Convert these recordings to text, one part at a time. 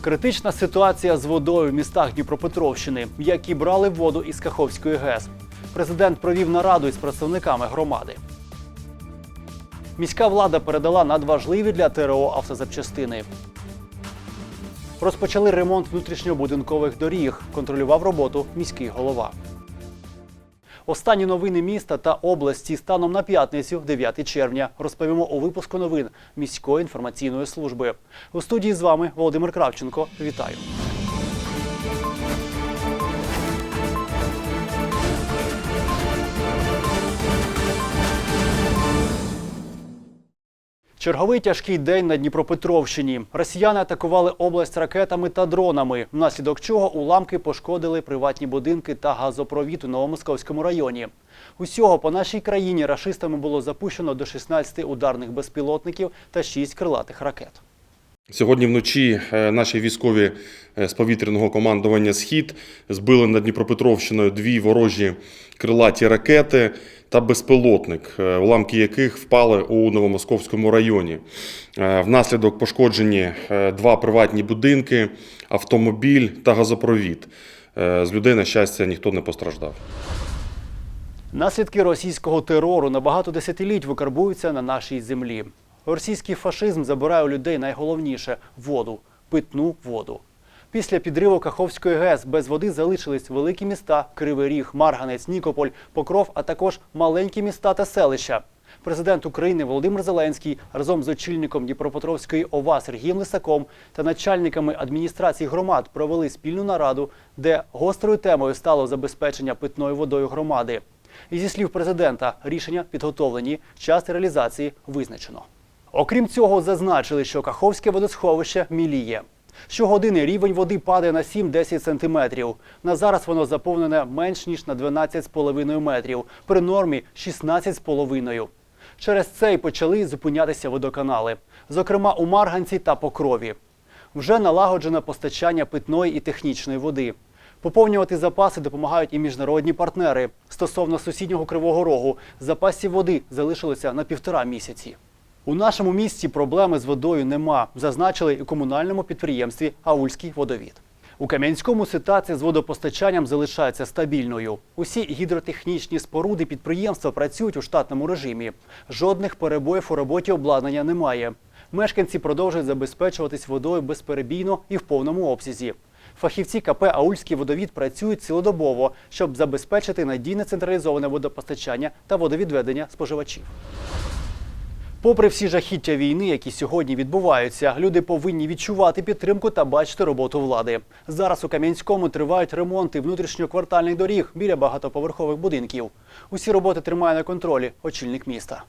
Критична ситуація з водою в містах Дніпропетровщини, які брали воду із Каховської ГЕС. Президент провів нараду із представниками громади. Міська влада передала надважливі для ТРО автозапчастини. Розпочали ремонт внутрішньобудинкових доріг. Контролював роботу міський голова. Останні новини міста та області станом на п'ятницю, 9 червня, розповімо у випуску новин міської інформаційної служби. У студії з вами Володимир Кравченко. Вітаю. Черговий тяжкий день на Дніпропетровщині. Росіяни атакували область ракетами та дронами, внаслідок чого уламки пошкодили приватні будинки та газопровід у Новомосковському районі. Усього по нашій країні рашистами було запущено до 16 ударних безпілотників та 6 крилатих ракет. Сьогодні вночі е, наші військові е, з повітряного командування Схід збили над Дніпропетровщиною дві ворожі крилаті ракети та безпілотник, е, уламки яких впали у Новомосковському районі. Внаслідок пошкоджені два приватні будинки, автомобіль та газопровід. З людей, на щастя, ніхто не постраждав. Наслідки російського терору на багато десятиліть викарбуються на нашій землі. Російський фашизм забирає у людей найголовніше воду, питну воду. Після підриву Каховської ГЕС без води залишились великі міста Кривий Ріг, Марганець, Нікополь, Покров, а також маленькі міста та селища. Президент України Володимир Зеленський разом з очільником Дніпропетровської ОВА Сергієм Лисаком та начальниками адміністрацій громад провели спільну нараду, де гострою темою стало забезпечення питною водою громади. І зі слів президента, рішення підготовлені, час реалізації визначено. Окрім цього, зазначили, що Каховське водосховище міліє. Щогодини рівень води падає на 7-10 сантиметрів. На зараз воно заповнене менш ніж на 12,5 метрів, при нормі 16,5. Через це й почали зупинятися водоканали, зокрема у Марганці та Покрові. Вже налагоджено постачання питної і технічної води. Поповнювати запаси допомагають і міжнародні партнери. Стосовно сусіднього Кривого Рогу, запасів води залишилося на півтора місяці. У нашому місті проблеми з водою нема, зазначили і комунальному підприємстві Аульський водовід. У Кам'янському ситуація з водопостачанням залишається стабільною. Усі гідротехнічні споруди підприємства працюють у штатному режимі. Жодних перебоїв у роботі обладнання немає. Мешканці продовжують забезпечуватись водою безперебійно і в повному обсязі. Фахівці КП Аульський водовід працюють цілодобово, щоб забезпечити надійне централізоване водопостачання та водовідведення споживачів. Попри всі жахіття війни, які сьогодні відбуваються, люди повинні відчувати підтримку та бачити роботу влади. Зараз у Кам'янському тривають ремонти внутрішньоквартальних доріг біля багатоповерхових будинків. Усі роботи тримає на контролі очільник міста.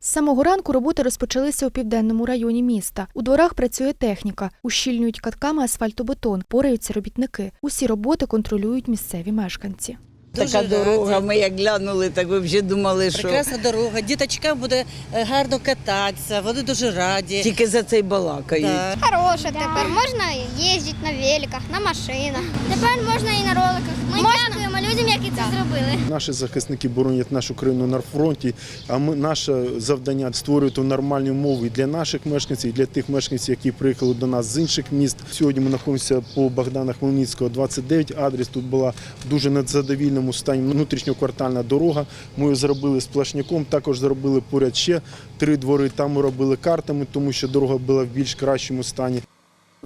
З самого ранку роботи розпочалися у південному районі міста. У дворах працює техніка, ущільнюють катками асфальтобетон, пораються робітники. Усі роботи контролюють місцеві мешканці. Така раді. дорога. Ми як глянули, так ви вже думали, що Прекрасна дорога, діточкам буде е, гарно кататися, вони дуже раді. тільки за цей балакають. Хороша, Хороше тепер можна їздити на великах, на машинах. Тепер можна і на роликах. Ми дякуємо людям, які це зробили. Наші захисники боронять нашу країну на фронті. А ми наше завдання створювати нормальні умови для наших мешканців, і для тих мешканців, які приїхали до нас з інших міст. Сьогодні ми знаходимося по Богдана Хмельницького, 29. Адрес тут була в дуже незадовільному стані внутрішньоквартальна дорога. Ми її зробили сплошняком. Також зробили поряд ще три двори. Там ми робили картами, тому що дорога була в більш кращому стані.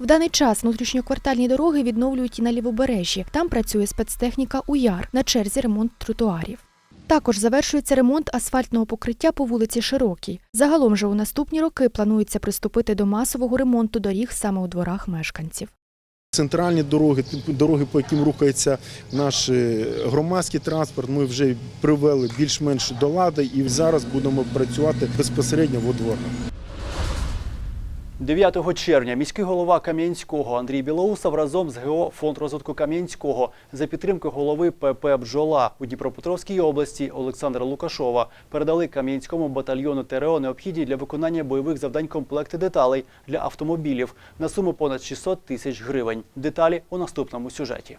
В даний час внутрішньоквартальні дороги відновлюють і на лівобережжі. Там працює спецтехніка УЯР на черзі ремонт тротуарів. Також завершується ремонт асфальтного покриття по вулиці Широкій. Загалом же у наступні роки планується приступити до масового ремонту доріг саме у дворах мешканців. Центральні дороги, дороги, по яким рухається наш е, громадський транспорт, ми вже привели більш-менш до лади і зараз будемо працювати безпосередньо во дворах. 9 червня міський голова Кам'янського Андрій Білоусов разом з ГО Фонд розвитку Кам'янського за підтримки голови ПП Бджола у Дніпропетровській області Олександра Лукашова передали Кам'янському батальйону ТРО необхідні для виконання бойових завдань комплекти деталей для автомобілів на суму понад 600 тисяч гривень. Деталі у наступному сюжеті.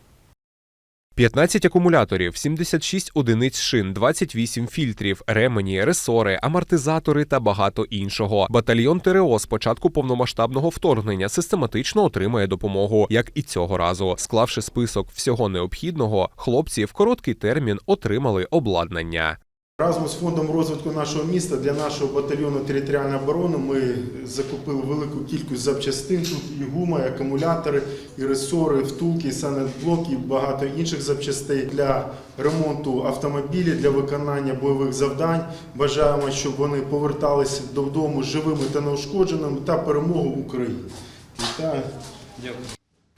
15 акумуляторів, 76 одиниць шин, 28 фільтрів, ремені, ресори, амортизатори та багато іншого. Батальйон ТРО з початку повномасштабного вторгнення систематично отримує допомогу, як і цього разу. Склавши список всього необхідного, хлопці в короткий термін отримали обладнання. Разом з фондом розвитку нашого міста для нашого батальйону територіальної оборони ми закупили велику кількість запчастин. Тут і гума, і акумулятори, і ресори, і втулки, і санетблоки, і багато інших запчастей для ремонту автомобілів, для виконання бойових завдань. Бажаємо, щоб вони поверталися додому живими та неушкодженими та перемогу України. Вітаю.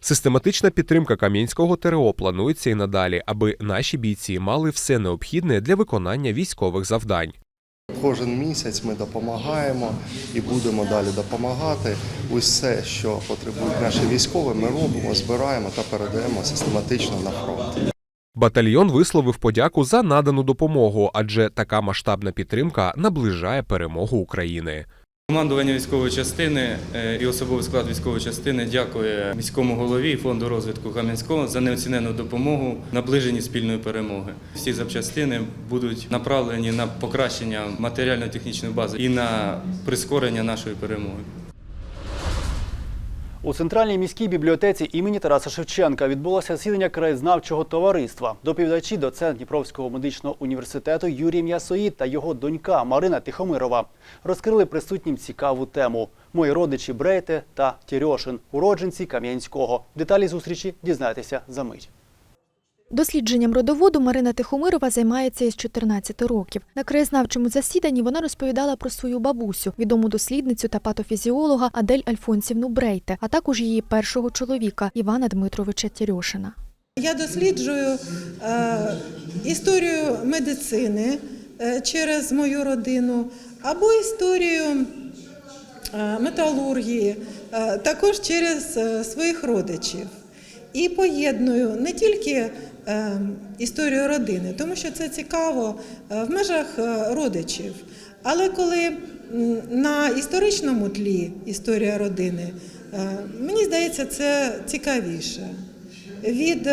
Систематична підтримка Кам'янського ТРО планується і надалі, аби наші бійці мали все необхідне для виконання військових завдань. Кожен місяць ми допомагаємо і будемо далі допомагати. Усе, що потребують наші військові, ми робимо, збираємо та передаємо систематично на фронт. Батальйон висловив подяку за надану допомогу, адже така масштабна підтримка наближає перемогу України. Командування військової частини е, і особовий склад військової частини дякує міському голові і фонду розвитку Кам'янського за неоцінену допомогу наближенні спільної перемоги. Всі запчастини будуть направлені на покращення матеріально-технічної бази і на прискорення нашої перемоги. У центральній міській бібліотеці імені Тараса Шевченка відбулося засідання краєзнавчого товариства. Доповідачі доцент Дніпровського медичного університету Юрій М'ясоїд та його донька Марина Тихомирова розкрили присутнім цікаву тему: мої родичі Брейте та Тірьошин, уродженці Кам'янського. Деталі зустрічі дізнайтеся за мить. Дослідженням родоводу Марина Тихомирова займається із 14 років. На краєзнавчому засіданні вона розповідала про свою бабусю, відому дослідницю та патофізіолога Адель Альфонсівну Брейте, а також її першого чоловіка Івана Дмитровича Тірьошина. Я досліджую е, історію медицини е, через мою родину або історію е, металургії, е, також через своїх родичів. І поєдную не тільки історію родини, тому що це цікаво е, в межах е, родичів. Але коли на історичному тлі історія родини, е, мені здається, це цікавіше від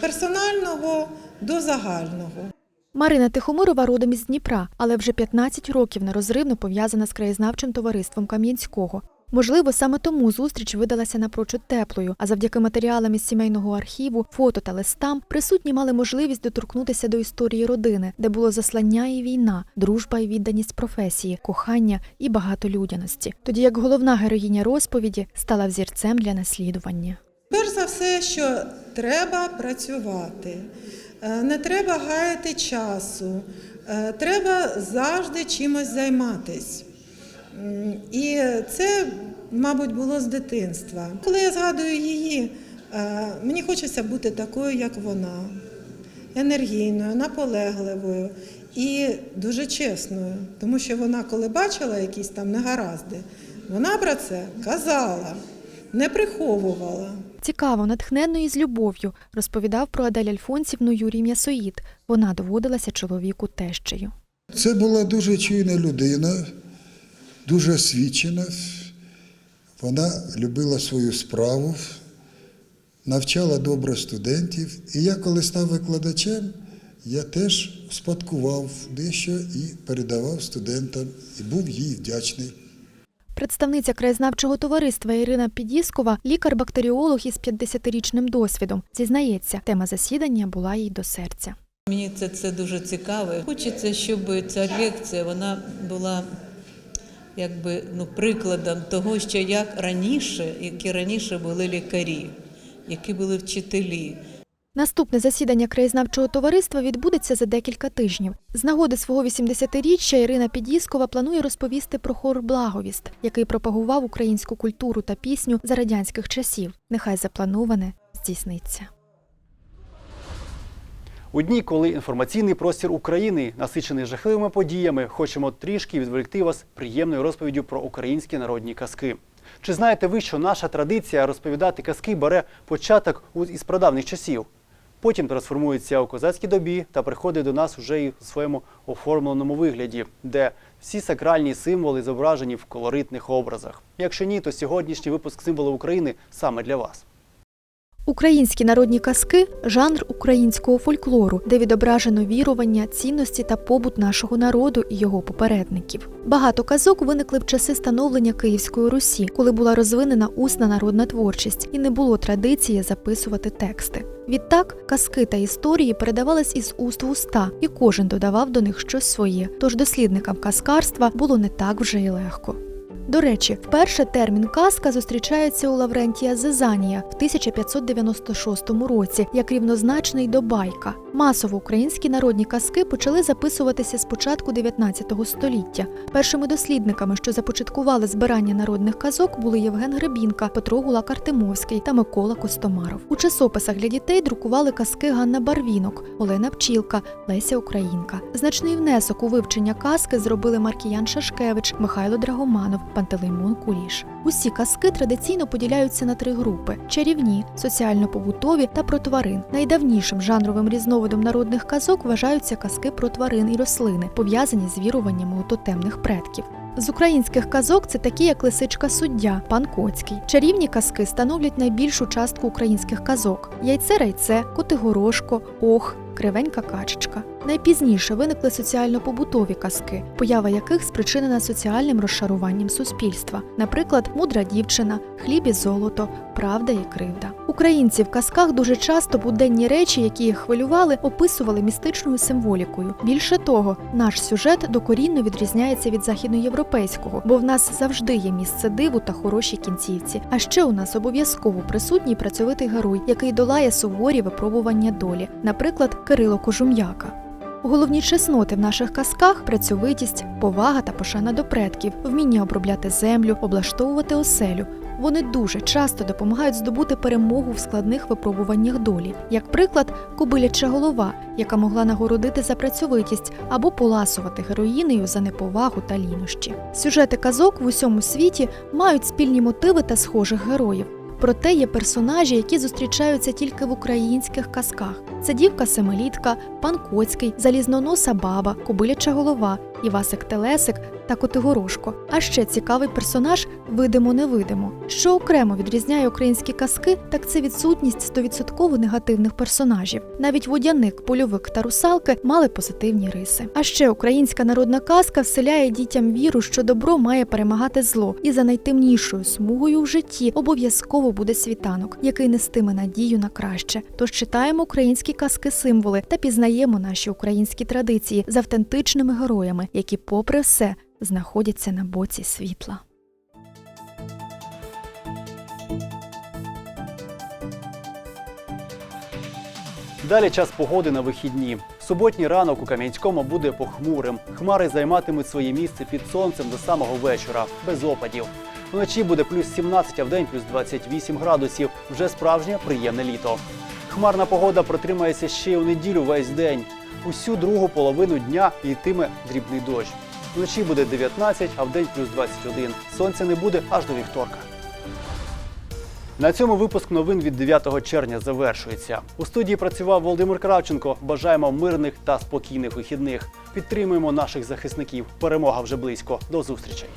персонального до загального. Марина Тихомирова родом із Дніпра, але вже 15 років нерозривно пов'язана з краєзнавчим товариством Кам'янського. Можливо, саме тому зустріч видалася напрочуд теплою, а завдяки матеріалам із сімейного архіву, фото та листам присутні мали можливість доторкнутися до історії родини, де було заслання і війна, дружба і відданість професії, кохання і багатолюдяності. Тоді як головна героїня розповіді стала взірцем для наслідування. Перш за все, що треба працювати, е, не треба гаяти часу, е, треба завжди чимось займатись. І це, мабуть, було з дитинства. Коли я згадую її, е, мені хочеться бути такою, як вона, енергійною, наполегливою і дуже чесною, тому що вона, коли бачила якісь там негаразди, вона про це казала, не приховувала. Цікаво, натхненно і з любов'ю розповідав про Адель Альфонсівну Юрій М'ясоїд. Вона доводилася чоловіку тещею. Це була дуже чуйна людина, дуже освічена. Вона любила свою справу, навчала добре студентів. І я, коли став викладачем, я теж спадкував дещо і передавав студентам, і був їй вдячний. Представниця краєзнавчого товариства Ірина Підіскова – лікар-бактеріолог із 50-річним досвідом. Зізнається, тема засідання була їй до серця. Мені це, це дуже цікаво. Хочеться, щоб ця лекція вона була якби ну, прикладом того, що як раніше, які раніше були лікарі, які були вчителі. Наступне засідання краєзнавчого товариства відбудеться за декілька тижнів. З нагоди свого 80-річчя Ірина Підіскова планує розповісти про хор Благовіст, який пропагував українську культуру та пісню за радянських часів. Нехай заплановане здійсниться. У дні, коли інформаційний простір України насичений жахливими подіями, хочемо трішки відволікти вас приємною розповіддю про українські народні казки. Чи знаєте ви, що наша традиція розповідати казки бере початок із прадавніх часів? Потім трансформується у козацькій добі та приходить до нас уже і у своєму оформленому вигляді, де всі сакральні символи зображені в колоритних образах. Якщо ні, то сьогоднішній випуск символи України саме для вас. Українські народні казки жанр українського фольклору, де відображено вірування, цінності та побут нашого народу і його попередників. Багато казок виникли в часи становлення Київської Русі, коли була розвинена усна народна творчість і не було традиції записувати тексти. Відтак казки та історії передавались із уст в уста, і кожен додавав до них щось своє. Тож дослідникам казкарства було не так вже й легко. До речі, вперше термін казка зустрічається у Лаврентія Зезанія в 1596 році як рівнозначний до байка. Масово українські народні казки почали записуватися з початку 19 століття. Першими дослідниками, що започаткували збирання народних казок, були Євген Гребінка, Петро Гулак Артемовський та Микола Костомаров. У часописах для дітей друкували казки Ганна Барвінок, Олена Пчілка, Леся Українка. Значний внесок у вивчення казки зробили Маркіян Шашкевич, Михайло Драгоманов, Пантелеймон Куліш. Усі казки традиційно поділяються на три групи: чарівні, соціально-побутові та про тварин. Найдавнішим жанровим різновидом народних казок вважаються казки про тварин і рослини, пов'язані з віруваннями у тотемних предків. З українських казок це такі, як Лисичка суддя, пан Коцький. Чарівні казки становлять найбільшу частку українських казок: яйце райце, котигорошко, ох, кривенька качечка. Найпізніше виникли соціально-побутові казки, поява яких спричинена соціальним розшаруванням суспільства, наприклад, мудра дівчина, хліб і золото, правда і кривда. Українці в казках дуже часто буденні речі, які їх хвилювали, описували містичною символікою. Більше того, наш сюжет докорінно відрізняється від західноєвропейського, бо в нас завжди є місце диву та хорошій кінцівці. А ще у нас обов'язково присутній працьовитий герой, який долає суворі випробування долі, наприклад, Кирило Кожум'яка. Головні чесноти в наших казках працьовитість, повага та пошана до предків, вміння обробляти землю, облаштовувати оселю. Вони дуже часто допомагають здобути перемогу в складних випробуваннях долі, як приклад, кобиляча голова, яка могла нагородити за працьовитість або поласувати героїнею за неповагу та лінощі. Сюжети казок в усьому світі мають спільні мотиви та схожих героїв. Проте є персонажі, які зустрічаються тільки в українських казках. Це дівка Семилітка, пан Коцький, залізноноса баба, кобиляча голова, Івасик Телесик та Котигорошко. А ще цікавий персонаж видимо-невидимо. Що окремо відрізняє українські казки, так це відсутність стовідсотково негативних персонажів. Навіть водяник, польовик та русалки мали позитивні риси. А ще українська народна казка вселяє дітям віру, що добро має перемагати зло, і за найтемнішою смугою в житті обов'язково буде світанок, який нестиме надію на краще. Тож читаємо українські казки-символи та пізнаємо наші українські традиції з автентичними героями, які, попри все, знаходяться на боці світла. Далі час погоди на вихідні. Суботній ранок у Кам'янському буде похмурим. Хмари займатимуть своє місце під сонцем до самого вечора, без опадів. Вночі буде плюс 17, а вдень плюс 28 градусів. Вже справжнє приємне літо. Хмарна погода протримається ще й у неділю весь день. Усю другу половину дня йтиме дрібний дощ. Вночі буде 19, а вдень плюс 21. Сонця не буде аж до вівторка. На цьому випуск новин від 9 червня завершується. У студії працював Володимир Кравченко. Бажаємо мирних та спокійних вихідних. Підтримуємо наших захисників. Перемога вже близько. До зустрічей.